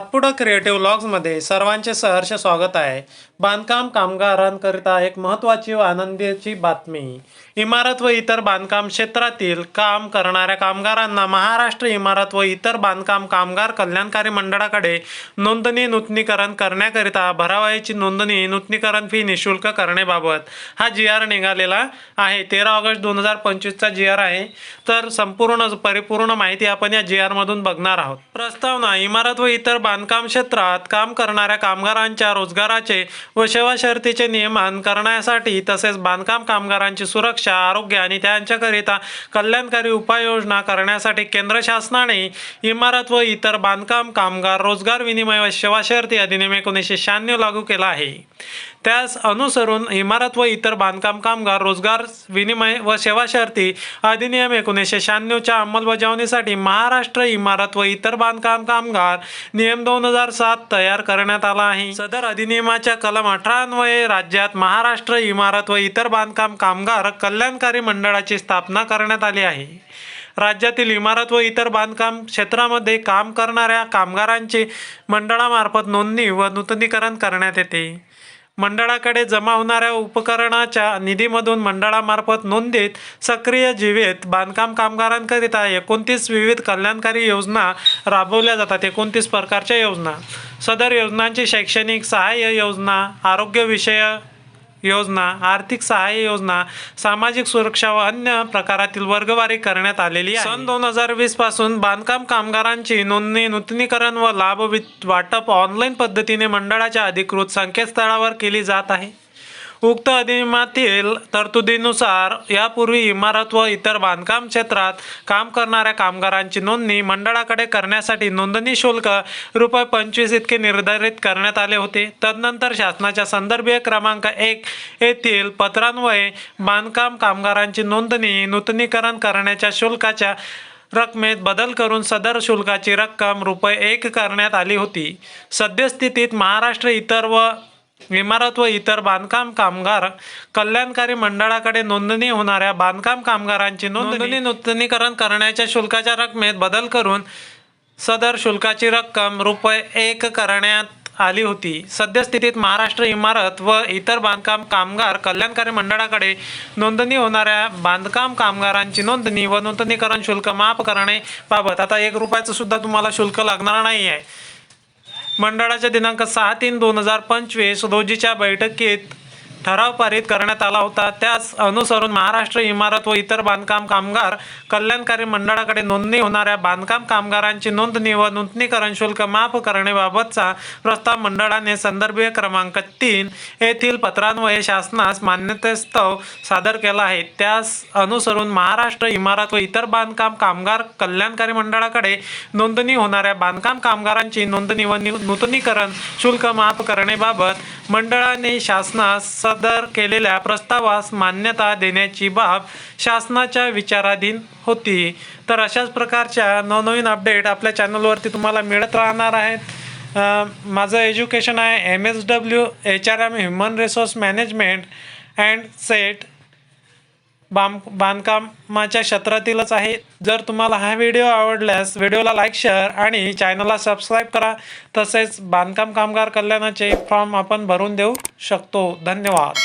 Satpura creative लॉग्समध्ये सर्वांचे सहर्ष स्वागत आहे. बांधकाम कामगारांकरिता एक महत्त्वाची व आनंदाची बातमी. इमारत व इतर बांधकाम क्षेत्रातील काम करणाऱ्या कामगारांना महाराष्ट्र इमारत व इतर बांधकाम कामगार कल्याणकारी मंडळाकडे नोंदणी नूतनीकरण करण्याकरिता भरावयाची नोंदणी नूतनीकरण फी निशुल्क करण्याबाबत हा जी आर निघालेला आहे. तेरा ऑगस्ट दोन हजार पंचवीसचा जी आर आहे. तर संपूर्ण परिपूर्ण माहिती आपण या जी आरमधून बघणार आहोत. प्रस्तावना इमारत व इतर बांधकाम क्षेत्रात काम करणाऱ्या कामगारांच्या रोजगाराचे व सेवा शर्तीचे नियमन करण्यासाठी तसेच बांधकाम कामगारांची सुरक्षा आरोग्य आणि त्यांच्याकरिता कल्याणकारी उपाययोजना करण्यासाठी केंद्र शासनाने इमारत व इतर बांधकाम कामगार रोजगार विनिमय व सेवा शर्ती अधिनियम एकोणीसशे शहाण्णव लागू केला आहे. त्यास अनुसरून इमारत व इतर बांधकाम कामगार रोजगार विनिमय व सेवा शर्ती अधिनियम एकोणीसशे शहाण्णवच्या अंमलबजावणीसाठी महाराष्ट्र इमारत व इतर बांधकाम कामगार नियम दोन हजार सात तयार करण्यात आला आहे. सदर अधिनियमाच्या कलम अठरा अन्वये राज्यात महाराष्ट्र इमारत व इतर बांधकाम कामगार कल्याणकारी मंडळाची स्थापना करण्यात आली आहे. राज्यातील इमारत व इतर बांधकाम क्षेत्रामध्ये काम करणाऱ्या कामगारांची मंडळामार्फत नोंदणी व नूतनीकरण करण्यात येते. मंडळाकडे जमा होणाऱ्या उपकरणाच्या निधीमधून मंडळामार्फत नोंदीत सक्रिय जीवित बांधकाम कामगारांकरिता एकोणतीस विविध कल्याणकारी योजना राबवल्या जातात. एकोणतीस प्रकारच्या योजना. सदर योजनांची शैक्षणिक सहाय्य योजना आरोग्यविषय योजना आर्थिक सहाय्य योजना सामाजिक सुरक्षा व अन्य प्रकारातील वर्गवारी करण्यात आलेली आहे. सन दोन हजार वीसपासून बांधकाम कामगारांची नोंदणी नूतनीकरण व लाभ वाटप ऑनलाईन पद्धतीने मंडळाच्या अधिकृत संकेतस्थळावर केली जात आहे. उक्त अधिनियमातील तरतुदीनुसार यापूर्वी इमारत व इतर बांधकाम क्षेत्रात काम करणाऱ्या कामगारांची नोंदणी मंडळाकडे करण्यासाठी नोंदणी शुल्क रुपये पंचवीस इतके निर्धारित करण्यात आले होते. तदनंतर शासनाच्या संदर्भीय क्रमांक एक येथील पत्रान्वये बांधकाम कामगारांची नोंदणी नूतनीकरण करण्याच्या शुल्काच्या रकमेत बदल करून सदर शुल्काची रक्कम रुपये एक करण्यात आली होती. सद्यस्थितीत महाराष्ट्र इतर व इमारत व इतर बांधकाम कामगार कल्याणकारी मंडळाकडे नोंदणी होणाऱ्या बांधकाम कामगारांची नोंदणी नूतनीकरण करण्याच्या शुल्काच्या रकमेत बदल करून सदर शुल्काची रक्कम रुपये एक करण्यात आली होती. सद्यस्थितीत महाराष्ट्र इमारत व इतर बांधकाम कामगार कल्याणकारी मंडळाकडे नोंदणी होणाऱ्या बांधकाम कामगारांची नोंदणी व नूतनीकरण शुल्क माफ करण्याबाबत आता एक रुपयाचं सुद्धा तुम्हाला शुल्क लागणार नाही आहे मंडळाच्या दिनांक सहा तीन दोन हजार पंचवीस रोजीच्या बैठकीत ठराव पारित करण्यात आला होता. त्यास अनुसरून महाराष्ट्र इमारत व इतर बांधकाम कामगार कल्याणकारी मंडळाकडे नोंदणी होणाऱ्या बांधकाम कामगारांची नोंदणी व नूतनीकरण शुल्क माफ करण्याबाबतचा प्रस्ताव मंडळाने संदर्भीय क्रमांक तीन येथील पत्रान्वये शासनास मान्यतेस्तव सादर केला आहे. त्यास अनुसरून महाराष्ट्र इमारत व इतर बांधकाम कामगार कल्याणकारी मंडळाकडे नोंदणी होणाऱ्या बांधकाम कामगारांची नोंदणी व नूतनीकरण शुल्क माफ करण्याबाबत मंडळाने शासनास सदर केलेल्या प्रस्तावास मान्यता देण्याची बाब शासनाच्या विचाराधीन होती. तर अशाच प्रकारच्या नवनवीन अपडेट आपल्या चॅनलवरती तुम्हाला मिळत राहणार आहेत. माझं एज्युकेशन आहे M S W H R M human resource management and set बांध बांधकामाच्या क्षेत्रातीलच आहे. जर तुम्हाला हा व्हिडिओ आवडल्यास व्हिडिओला लाईक शेअर आणि चॅनलला सबस्क्राईब करा. तसेच बांधकाम कामगार कल्याणाचे फॉर्म आपण भरून देऊ शकतो. धन्यवाद.